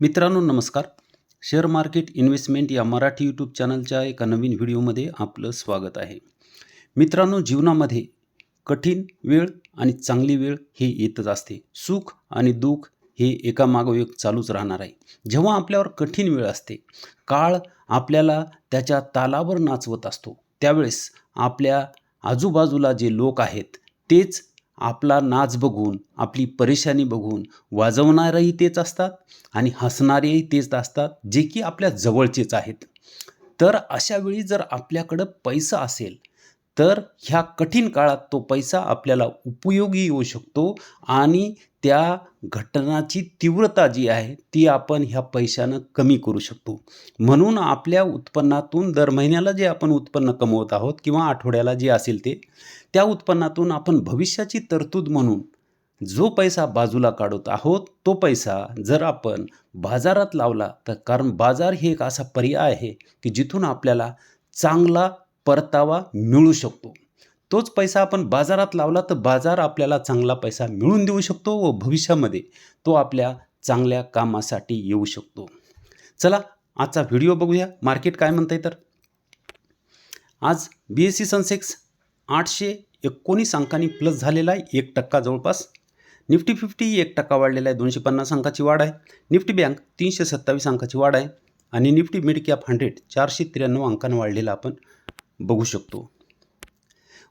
मित्रांनो नमस्कार. Share market investment या मराठी यूट्यूब चॅनलच्या एका नवीन व्हिडिओमध्ये आपलं स्वागत आहे. मित्रांनो जीवनामध्ये कठीण वेळ आणि चांगली वेळ हे येतच असते. सुख आणि दुःख हे एकामागो एक चालूच राहणार आहे. जेव्हा आपल्यावर कठीण वेळ असते काळ आपल्याला त्याच्या तालावर नाचवत असतो. त्यावेळेस आपल्या आजूबाजूला जे लोक आहेत तेच आपला नाच बघून आपली परेशानी बघून वाजवणारही तेच असतात आणि हसणारेही तेच असतात जे की आपल्या जवळचेच आहेत. तर अशा वेळी जर आपल्याकडं पैसा असेल तर ह्या कठीण काळात तो पैसा आपल्याला उपयोगी येऊ शकतो आणि त्या घटनाची तीव्रता जी आहे ती आपण ह्या पैशानं कमी करू शकतो. म्हणून आपल्या उत्पन्नातून दर महिन्याला जे आपण उत्पन्न कमवत आहोत किंवा आठवड्याला जे असेल ते त्या उत्पन्नातून आपण भविष्याची तरतूद म्हणून जो पैसा बाजूला काढत आहोत तो पैसा जर आपण बाजारात लावला तर कारण बाजार हे एक असा पर्याय आहे की जिथून आपल्याला चांगला परतावा मिळू शकतो. तोच पैसा आपण बाजारात लावला तर बाजार आपल्याला चांगला पैसा मिळून देऊ शकतो व भविष्यामध्ये तो आपल्या चांगल्या कामासाठी येऊ शकतो. चला आजचा व्हिडिओ बघूया. मार्केट काय म्हणतंय तर? आज बी एस सी सनसेक्स आठशे एकोणीस अंकांनी प्लस झालेला आहे. एक टक्का जवळपास. निफ्टी फिफ्टी एक टक्का वाढलेला आहे. दोनशे पन्नास अंकाची वाढ आहे. निफ्टी बँक तीनशे सत्तावीस अंकाची वाढ आहे. आणि निफ्टी मिड कॅप हंड्रेड चारशे त्र्याण्णव अंकानं वाढलेला आपण बघू शकतो.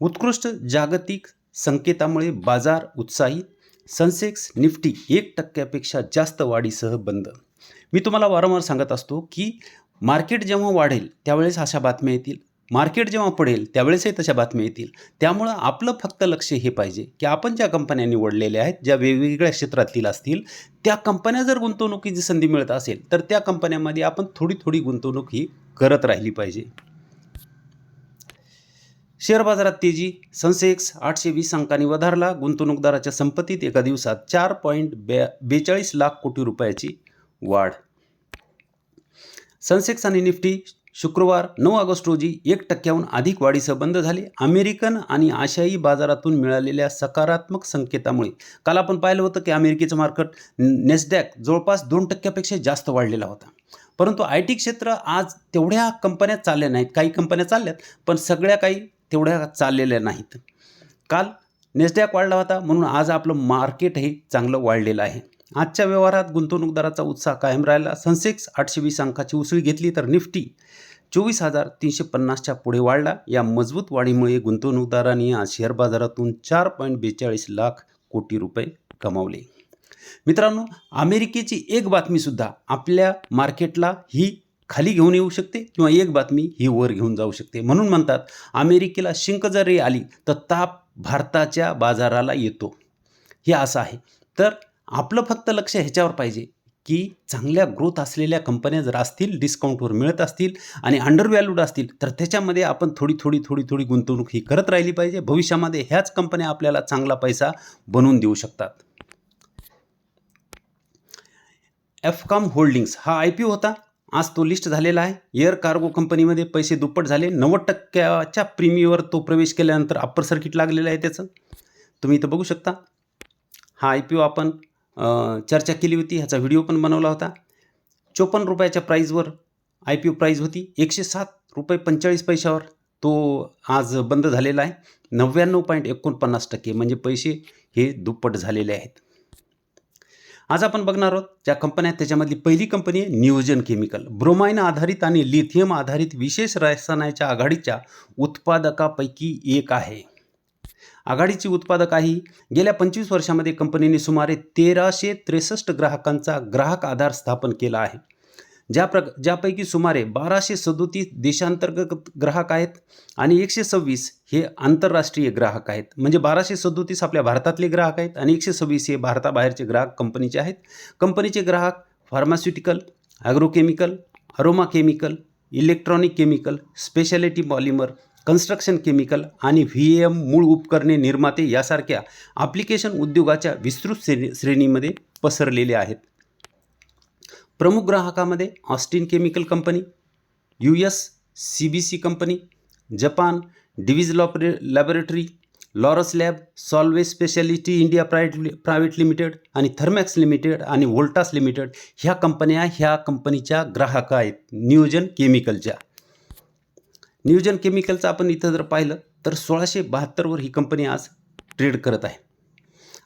उत्कृष्ट जागतिक संकेतामुळे बाजार उत्साही सनसेक्स निफ्टी एक टक्क्यापेक्षा जास्त वाढीसह बंद. मी तुम्हाला वारंवार सांगत असतो की मार्केट जेव्हा वाढेल त्यावेळेस अशा बातम्या येतील. मार्केट जेव्हा पडेल त्यावेळेसही तशा बातम्या येतील. त्यामुळं आपलं फक्त लक्ष हे पाहिजे की आपण ज्या कंपन्या निवडलेल्या आहेत ज्या वेगवेगळ्या क्षेत्रातील असतील त्या कंपन्या जर गुंतवणुकीची संधी मिळत असेल तर त्या कंपन्यामध्ये आपण थोडी थोडी गुंतवणूक ही करत राहिली पाहिजे. शेअर बाजारात तेजी सनसेक्स आठशे वीस अंकांनी वधारला. गुंतवणूकदाराच्या संपत्तीत एका दिवसात चार पॉईंट बे बेचाळीस लाख कोटी रुपयाची वाढ. सनसेक्स आणि निफ्टी शुक्रवार नऊ ऑगस्ट रोजी एक टक्क्याहून अधिक वाढीसह बंद झाले. अमेरिकन आणि आशियाई बाजारातून मिळालेल्या सकारात्मक संकेतामुळे काल आपण पाहिलं होतं की अमेरिकेचं मार्केट नेसडॅक जवळपास दोन टक्क्यापेक्षा जास्त वाढलेला होता. परंतु आय टी क्षेत्र आज तेवढ्या कंपन्या चालल्या नाहीत. काही कंपन्या चालल्यात पण सगळ्या काही तेवढ्या चाललेल्या नाहीत. काल नेसडॅक वाढला होता म्हणून आज आपलं मार्केट हे चांगलं वाढलेलं आहे. आजच्या व्यवहारात गुंतवणूकदाराचा उत्साह कायम राहिला. सनसेक्स आठशे वीस अंकाची उसळी घेतली तर निफ्टी चोवीस हजार तीनशे पन्नासच्या पुढे वाढला. या मजबूत वाढीमुळे गुंतवणूकदारांनी आज शेअर बाजारातून चार पॉईंट बेचाळीस लाख कोटी रुपये कमावले. मित्रांनो अमेरिकेची एक बातमीसुद्धा आपल्या मार्केटला ही खाली घेऊन येऊ शकते किंवा एक बातमी ही वर घेऊन जाऊ शकते. म्हणून म्हणतात अमेरिकेला शिंक जरी आली तर ताप भारताच्या बाजाराला येतो. हे असं आहे. तर आपलं फक्त लक्ष ह्याच्यावर पाहिजे की चांगल्या ग्रोथ असलेल्या कंपन्या जर असतील डिस्काउंटवर मिळत असतील आणि अंडर व्हॅल्यूड असतील तर त्याच्यामध्ये आपण थोडी थोडी थोडी थोडी गुंतवणूक ही करत राहिली पाहिजे. भविष्यामध्ये ह्याच कंपन्या आपल्याला चांगला पैसा बनवून देऊ शकतात. एफकॉम होल्डिंग्स हा आय पी ओ होता. आज तो लिस्ट झालेला आहे. एअर कार्गो कंपनीमध्ये पैसे दुप्पट झाले. नव्वद टक्क्याच्या प्रीमियवर तो प्रवेश केल्यानंतर अप्पर सर्किट लागलेलं आहे त्याचं. तुम्ही इथं बघू शकता. हा आय पी ओ आपण चर्चा केली होती. ह्याचा व्हिडिओ पण बनवला होता. चोपन्न रुपयाच्या प्राईजवर आय पी ओ प्राईज होती. एकशे सात रुपये पंचेचाळीस पैशावर तो आज बंद झालेला आहे. नव्याण्णव पॉईंट एकोणपन्नास टक्के म्हणजे पैसे हे दुप्पट झालेले आहेत. आज आपण बघणार आहोत ज्या कंपन्या आहेत त्याच्यामधली पहिली कंपनी आहे नियोजन केमिकल ब्रोमाइन आधारित आणि लिथियम आधारित विशेष रसायनाच्या आघाडीच्या उत्पादकापैकी एक आहे. आघाडीची उत्पादक आहे. गेल्या पंचवीस वर्षामध्ये कंपनीने सुमारे तेराशे त्रेसष्ट ग्राहकांचा ग्राहक आधार स्थापन केला आहे. ज्या प्र ज्यापैकी सुमारे बाराशे सदोतीस देशांतर्गत ग्राहक आहेत आणि एकशे सव्वीस हे आंतरराष्ट्रीय ग्राहक आहेत. म्हणजे बाराशे सदोतीस आपल्या भारतातले ग्राहक आहेत आणि एकशे सव्वीस हे भारताबाहेरचे ग्राहक कंपनीचे आहेत. कंपनीचे ग्राहक pharmaceutical agrochemical aroma chemical electronic chemical speciality polymer construction chemical आणि व्ही एम मूळ उपकरणे निर्माते यासारख्या ॲप्लिकेशन उद्योगाच्या विस्तृत श्रेणी श्रेणीमध्ये पसरलेले आहेत. प्रमुख ग्राहकामध्ये Austin chemical company U S C B C company Japan Divis लॉपरे laboratory Laurus lab Solvay speciality India private private limited आणि थर्मॅक्स लिमिटेड आणि वोल्टास लिमिटेड ह्या कंपन्या ह्या कंपनीच्या ग्राहक आहेत. नियोजन केमिकलच्या. नियोजन केमिकलचं आपण इथं जर पाहिलं तर सोळाशे बहात्तरवर ही कंपनी आज ट्रेड करत आहे.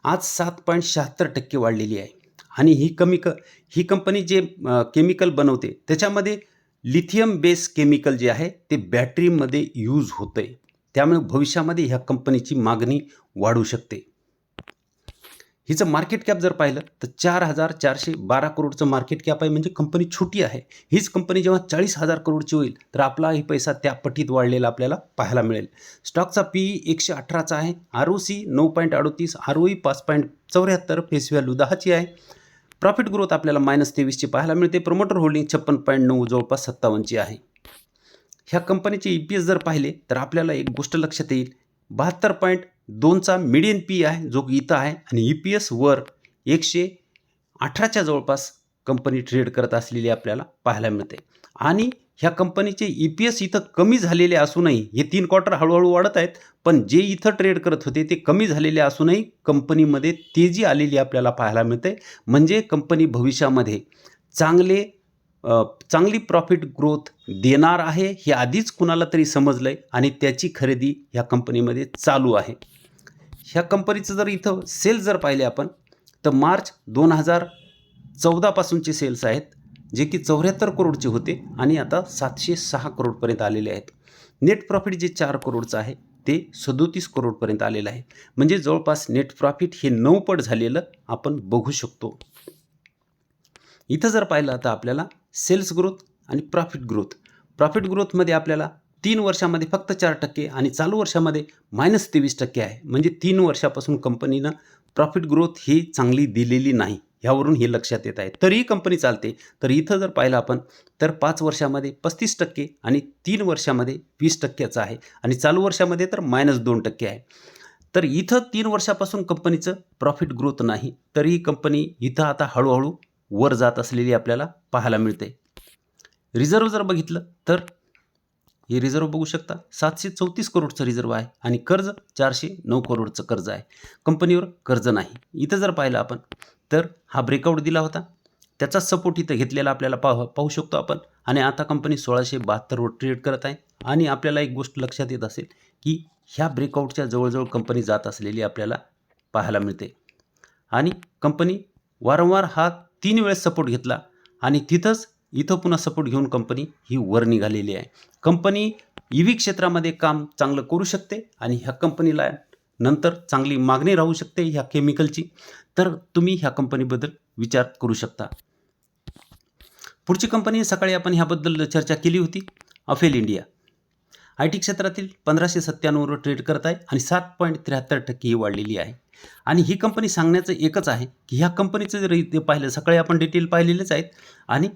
आज सात पॉईंट शहात्तर टक्के वाढलेली आहे. आणि ही कमी क ही कंपनी जे केमिकल बनवते त्याच्यामध्ये लिथियम बेस केमिकल जे आहे ते बॅटरीमध्ये यूज होतं आहे त्यामुळे भविष्यामध्ये ह्या कंपनीची मागणी वाढू शकते. हिचं मार्केट कॅप जर पाहिलं तर चार हजार चारशे बारा करोडचं मार्केट कॅप आहे म्हणजे कंपनी छोटी आहे. हीच कंपनी जेव्हा चाळीस हजार करोडची होईल तर आपलाही पैसा त्या पटीत वाढलेला आपल्याला पाहायला मिळेल. स्टॉकचा पी ई एकशे अठराचा आहे आर ओ सी नऊ पॉईंट अडोतीस आर ओ ई पाच पॉईंट चौऱ्याहत्तर फेस व्हॅल्यू दहाची आहे. प्रॉफिट ग्रोथ आपल्याला मायनस तेवीसची पाहायला मिळते. प्रमोटर होल्डिंग छप्पन पॉईंट नऊ जवळपास सत्तावन्नची आहे. ह्या कंपनीचे ई पी एस जर पाहिले तर आपल्याला एक गोष्ट लक्षात येईल. बहात्तर पॉईंट दोनचा मिडियन पी आहे जो इथं आहे. आणि ई पी एस वर एकशे अठराच्या जवळपास कंपनी ट्रेड करत असलेली आपल्याला पाहायला मिळते. आणि ह्या कंपनीचे ई पी एस इथं कमी झालेले असूनही हे तीन क्वार्टर हळूहळू वाढत आहेत. पण जे इथं ट्रेड करत होते ते कमी झालेले असूनही कंपनीमध्ये तेजी आलेली आपल्याला पाहायला मिळते. म्हणजे कंपनी भविष्यामध्ये चांगले चांगली प्रॉफिट ग्रोथ देणार आहे हे आधीच कुणाला तरी समजलं आहे आणि त्याची खरेदी ह्या कंपनीमध्ये चालू आहे. ह्या कंपनीचं जर इथं सेल्स जर पाहिले आपण तर मार्च दोन हजार चौदापासूनचे सेल्स आहेत. जे की चौऱ्याहत्तर करोडचे होते आणि आता सातशे सहा करोडपर्यंत आलेले आहेत. नेट प्रॉफिट जे चार करोडचं आहे ते सदोतीस करोडपर्यंत आलेलं आहे. म्हणजे जवळपास नेट प्रॉफिट हे नऊपट झालेलं आपण बघू शकतो. इथं जर पाहिलं तर आपल्याला सेल्स ग्रोथ आणि प्रॉफिट ग्रोथ प्रॉफिट ग्रोथमध्ये आपल्याला तीन वर्षामध्ये फक्त चार टक्के आणि चालू वर्षामध्ये मायनस तेवीस टक्के आहे. म्हणजे तीन वर्षापासून कंपनीनं प्रॉफिट ग्रोथ ही चांगली दिलेली नाही. ह्यावरून हे लक्षात येत आहे. तरीही कंपनी चालते. तर इथं जर पाहिलं आपण तर पाच वर्षामध्ये पस्तीस टक्के आणि तीन वर्षामध्ये वीस टक्क्याचं आहे. आणि चालू वर्षामध्ये तर मायनस दोन टक्के आहे. तर इथं तीन वर्षापासून कंपनीचं प्रॉफिट ग्रोथ नाही. तरीही कंपनी इथं आता हळूहळू वर जात असलेली आपल्याला पाहायला मिळते. रिझर्व जर बघितलं तर हे रिझर्व बघू शकता. सातशे चौतीस करोडचं रिझर्व आहे आणि कर्ज चारशे नऊ करोडचं कर्ज आहे. कंपनीवर कर्ज नाही. इथं जर पाहिलं आपण तर हा ब्रेकआउट दिला होता. त्याचा सपोर्ट इथं घेतलेला आपल्याला पाह पाहू शकतो आपण. आणि आता कंपनी सोळाशे बहात्तरवर ट्रेड करत आहे. आणि आपल्याला एक गोष्ट लक्षात येत असेल की ह्या ब्रेकआउटच्या जवळजवळ कंपनी जात असलेली आपल्याला पाहायला मिळते. आणि कंपनी वारंवार हा तीन वेळेस सपोर्ट घेतला. आणि तिथंच इथं पुन्हा सपोर्ट घेऊन कंपनी ही वर निघालेली आहे. कंपनी ई व्ही क्षेत्रामध्ये काम चांगलं करू शकते. आणि ह्या कंपनीला नंतर चांगली मागणी राहू शकते ह्या केमिकलची तर तुम्ही ह्या कंपनीबद्दल विचार करू शकता. पुढची कंपनी सकाळी आपण ह्याबद्दल चर्चा केली होती अफेल इंडिया. आय टी क्षेत्रातील पंधराशे सत्त्याण्णववर ट्रेड करत आहे आणि सात पॉईंट त्र्याहत्तर टक्के ही वाढलेली आहे. आणि ही कंपनी सांगण्याचं एकच आहे की ह्या कंपनीचं जर पाहिलं सकाळी आपण डिटेल पाहिलेलेच आहेत. आणि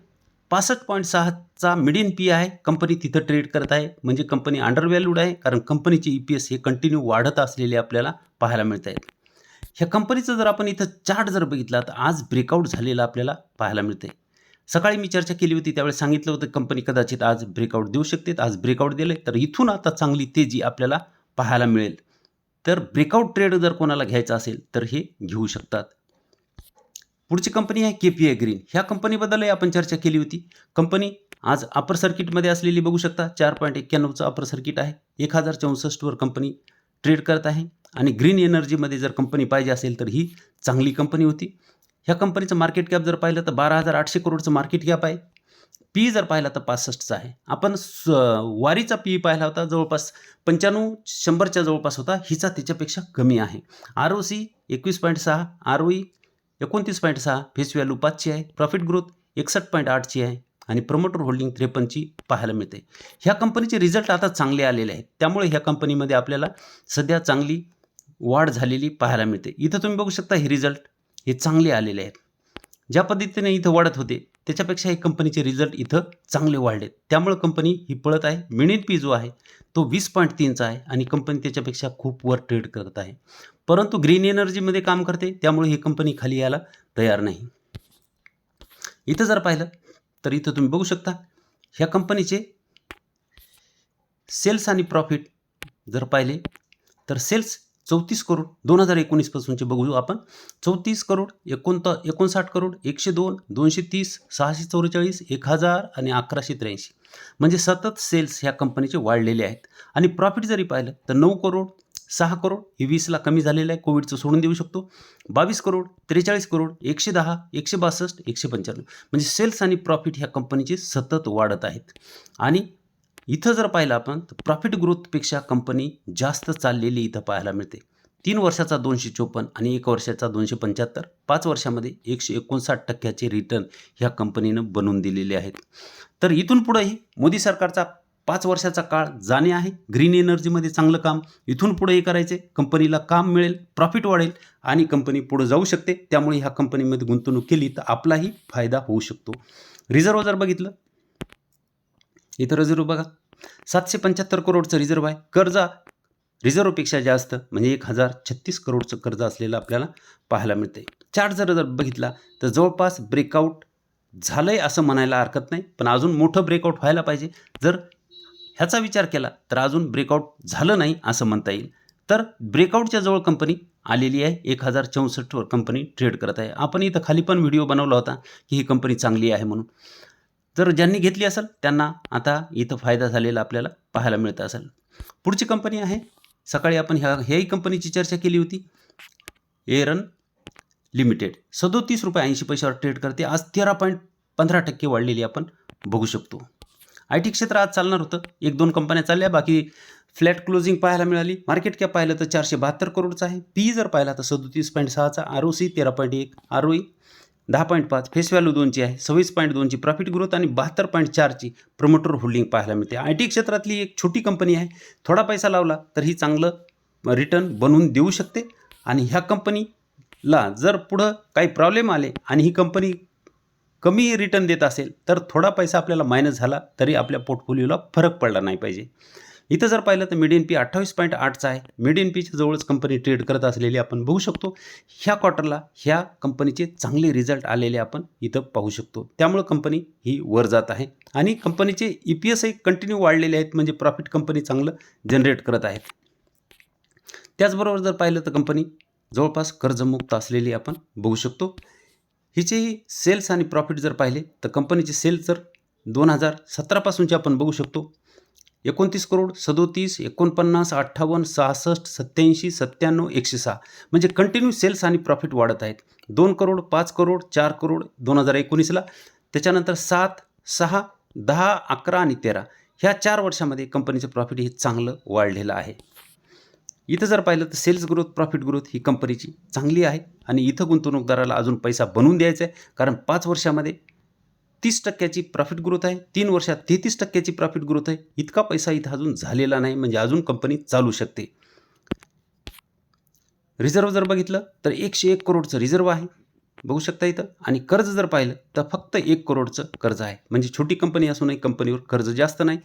पासष्ट पॉईंट सहाचा मिडियन पी आहे. कंपनी तिथं ट्रेड करत आहे. म्हणजे कंपनी अंडरव्हॅल्यूड आहे. कारण कंपनीचे ई पी एस हे कंटिन्यू वाढत असलेले आपल्याला पाहायला मिळत आहेत. ह्या कंपनीचं जर आपण इथं चार्ट जर बघितला तर आज ब्रेकआउट झालेला आपल्याला पाहायला मिळते सकाळी मी चर्चा केली होती त्यावेळेस सांगितलं होतं कंपनी कदाचित आज ब्रेकआउट देऊ शकते. आज ब्रेकआउट दिले तर इथून आता चांगली तेजी आपल्याला पाहायला मिळेल. तर ब्रेकआउट ट्रेड जर कोणाला घ्यायचा असेल तर हे घेऊ शकतात. पुढची कंपनी आहे के पी आय ग्रीन ह्या कंपनीबद्दलही आपण चर्चा केली होती. कंपनी आज अपर सर्किटमध्ये असलेली बघू शकता. चार पॉईंट एक्क्याण्णवचं अपर सर्किट आहे. एक हजार चौसष्टवर कंपनी ट्रेड करत आहे. आणि ग्रीन एनर्जीमध्ये जर कंपनी पाहिजे असेल तर ही चांगली कंपनी होती. ह्या कंपनीचं मार्केट कॅप जर पाहिलं तर बारा हजार आठशे करोडचं मार्केट कॅप आहे. पी जर पाहिला तर पासष्टचा आहे. आपण स वारीचा पी पाहिला होता. जवळपास पंच्याण्णव शंभरच्या जवळपास होता. हिचा तिच्यापेक्षा कमी आहे. आर ओ सी एकवीस पॉईंट सहा. आर ओ ई एकोणतीस पॉईंट सहा फेस व्हॅल्यू पाचची आहे. प्रॉफिट ग्रोथ एकसष्ट पॉईंट आठची आहे आणि प्रमोटर होल्डिंग त्रेपन्नची पाहायला मिळते. ह्या कंपनीचे रिझल्ट आता चांगले आलेले आहेत. त्यामुळे ह्या कंपनीमध्ये आपल्याला सध्या चांगली वाढ झालेली पाहायला मिळते. इथं तुम्ही बघू शकता हे रिझल्ट हे चांगले आलेले आहेत. ज्या पद्धतीने इथं वाढत होते त्याच्यापेक्षा हे कंपनीचे रिझल्ट इथं चांगले वाढले त्यामुळे कंपनी ही पळत आहे. मिनिट पी जो आहे तो वीस पॉईंट तीनचा आहे आणि कंपनी त्याच्यापेक्षा खूप वर ट्रेड करत आहे. परंतु ग्रीन एनर्जीमध्ये काम करते त्यामुळे ही कंपनी खाली यायला तयार नाही. इथं जर पाहिलं तर इथं तुम्ही बघू शकता ह्या कंपनीचे सेल्स आणि प्रॉफिट जर पाहिले तर सेल्स चौतीस करोड दोन हजार एकोणीसपासूनचे बघू आपण. चौतीस करोड एकोणत एकोणसाठ करोड एकशे दोन दोनशे तीस सहाशे चौवेचाळीस एक हजार आणि अकराशे त्र्याऐंशी. म्हणजे सतत सेल्स ह्या कंपनीचे वाढलेले आहेत. आणि प्रॉफिट जरी पाहिलं तर नऊ करोड सहा करोड हे वीसला कमी झालेलं आहे कोविडचं सोडून देऊ शकतो. बावीस करोड त्रेचाळीस करोड एकशे दहा एकशे बासष्ट एकशे पंच्याण्णव. म्हणजे सेल्स आणि प्रॉफिट ह्या कंपनीचे सतत वाढत आहेत. आणि इथं जर पाहिलं आपण तर प्रॉफिट ग्रोथपेक्षा कंपनी जास्त चाललेली इथं पाहायला मिळते. तीन वर्षाचा दोनशे चोपन्न आणि एक वर्षाचा दोनशे पंच्याहत्तर. पाच वर्षामध्ये एकशे एकोणसाठ टक्क्याचे रिटर्न ह्या कंपनीनं बनवून दिलेले आहेत. तर इथून पुढंही मोदी सरकारचा पाच वर्षाचा काळ जाणे आहे. ग्रीन एनर्जीमध्ये चांगलं काम. इथून पुढेही करायचे. कंपनीला काम मिळेल प्रॉफिट वाढेल आणि कंपनी पुढे जाऊ शकते. त्यामुळे ह्या कंपनीमध्ये गुंतवणूक केली तर आपलाही फायदा होऊ शकतो. रिझर्व जर बघितलं इथं रिझर्व बघा. सातशे पंच्याहत्तर करोडचं रिझर्व आहे. कर्ज रिझर्वपेक्षा जास्त म्हणजे एक हजार छत्तीस करोडचं कर्ज असलेलं आपल्याला पाहायला मिळते चार्ट जर जर बघितला तर जवळपास ब्रेकआउट झालं आहे असं म्हणायला हरकत नाही. पण अजून मोठं ब्रेकआउट व्हायला पाहिजे. जर ह्याचा विचार केला तर अजून ब्रेकआउट झालं नाही असं म्हणता येईल. तर ब्रेकआउटच्या जवळ कंपनी आलेली आहे एक हजार चौसष्टवर कंपनी ट्रेड करत आहे. आपण इथं खाली पण व्हिडिओ बनवला होता की ही कंपनी चांगली आहे म्हणून. जर ज्यांनी घेतली असेल त्यांना आता इथं फायदा झालेला आपल्याला पाहायला मिळत असेल. पुढची कंपनी आहे सकाळी आपण ह्या ह्याही कंपनीची चर्चा केली होती. एरन लिमिटेड. सदोतीस रुपये ऐंशी पैशावर ट्रेड करते. आज तेरा पॉईंट पंधरा टक्के वाढलेली आपण बघू शकतो. आय टी क्षेत्र आज चालणार होतं. एक दोन कंपन्या चालल्या बाकी फ्लॅट क्लोजिंग पाहायला मिळाली. मार्केट कॅप पाहिलं तर चारशे बहात्तर करोडचं आहे. पी जर पाहिला तर सदोतीस पॉईंट सहाचा आर ओ सी तेरा पॉईंट एक आर ओ ई दहा पॉईंट पाच. फेस व्हॅल्यू दोनची आहे. सव्वीस पॉईंट दोनची प्रॉफिट ग्रोथ आणि बहात्तर पॉईंट चारची प्रमोटर होल्डिंग पाहायला मिळते. आय टी क्षेत्रातली एक छोटी कंपनी आहे. थोडा पैसा लावला तर ही चांगलं रिटर्न बनवून देऊ शकते. आणि ह्या कंपनीला जर पुढं काही प्रॉब्लेम आले आणि ही कंपनी कमी रिटर्न देत असेल तर थोडा पैसा आपल्याला मायनस झाला तरी आपल्या पोर्टफोलिओला फरक पडला नाही पाहिजे. इथं जर पाहिलं तर मिडियन पी अठ्ठावीस पॉईंट आठचा आहे. मिडियन पीच्या जवळच कंपनी ट्रेड करत असलेली आपण बघू शकतो. ह्या क्वार्टरला ह्या कंपनीचे चांगले रिझल्ट आलेले आपण इथं पाहू शकतो. त्यामुळं कंपनी ही वर जात आहे. आणि कंपनीचे ई पी एसही कंटिन्यू वाढलेले आहेत म्हणजे प्रॉफिट कंपनी चांगलं जनरेट करत आहे. त्याचबरोबर जर पाहिलं तर कंपनी जवळपास कर्जमुक्त असलेली आपण बघू शकतो. हिचेही सेल्स आणि प्रॉफिट जर पाहिले तर कंपनीचे सेल्स जर दोन हजार सतरापासूनचे आपण बघू शकतो. एकोणतीस करोड सदोतीस एकोणपन्नास अठ्ठावन्न सहासष्ट सत्याऐंशी सत्त्याण्णव एकशे सहा. म्हणजे कंटिन्यू सेल्स आणि प्रॉफिट वाढत आहेत. दोन करोड पाच करोड चार करोड दोन हजार एकोणीसला. त्याच्यानंतर सात सहा दहा अकरा आणि तेरा. ह्या चार वर्षामध्ये कंपनीचं प्रॉफिट हे चांगलं वाढलेलं आहे. इथं जर पाहिलं तर सेल्स ग्रोथ प्रॉफिट ग्रोथ ही कंपनीची चांगली आहे. आणि इथं गुंतवणूकदाराला अजून पैसा बनवून द्यायचा आहे. कारण पाच वर्षामध्ये तीस टक्क्याची प्रॉफिट ग्रोथ आहे. तीन वर्षात तेहतीस टक्क्याची प्रॉफिट ग्रोथ आहे. इतका पैसा इथं अजून झालेला नाही. म्हणजे अजून कंपनी चालू शकते. रिझर्व जर बघितलं तर एकशे एक करोडचं रिझर्व आहे. बघू शकता इथं. आणि कर्ज जर पाहिलं तर फक्त एक करोडचं कर्ज आहे. म्हणजे छोटी कंपनी असूनही कंपनीवर कर्ज जास्त नाही.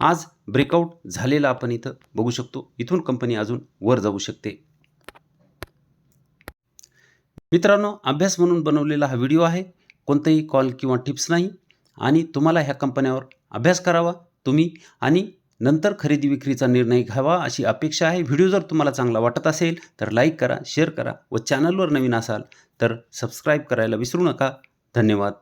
आज ब्रेकआउट झालेला आपण इथं बघू शकतो. इथून कंपनी अजून वर जाऊ शकते. मित्रांनो अभ्यास म्हणून बनवलेला हा व्हिडिओ आहे. कोणताही कॉल किंवा टिप्स नाही. आणि तुम्हाला ह्या कंपन्यावर अभ्यास करावा तुम्ही. आणि नंतर खरेदी विक्रीचा निर्णय घ्यावा अशी अपेक्षा आहे. व्हिडिओ जर तुम्हाला चांगला वाटत असेल तर लाईक करा शेअर करा व चॅनलवर नवीन असाल तर सबस्क्राईब करायला विसरू नका. धन्यवाद.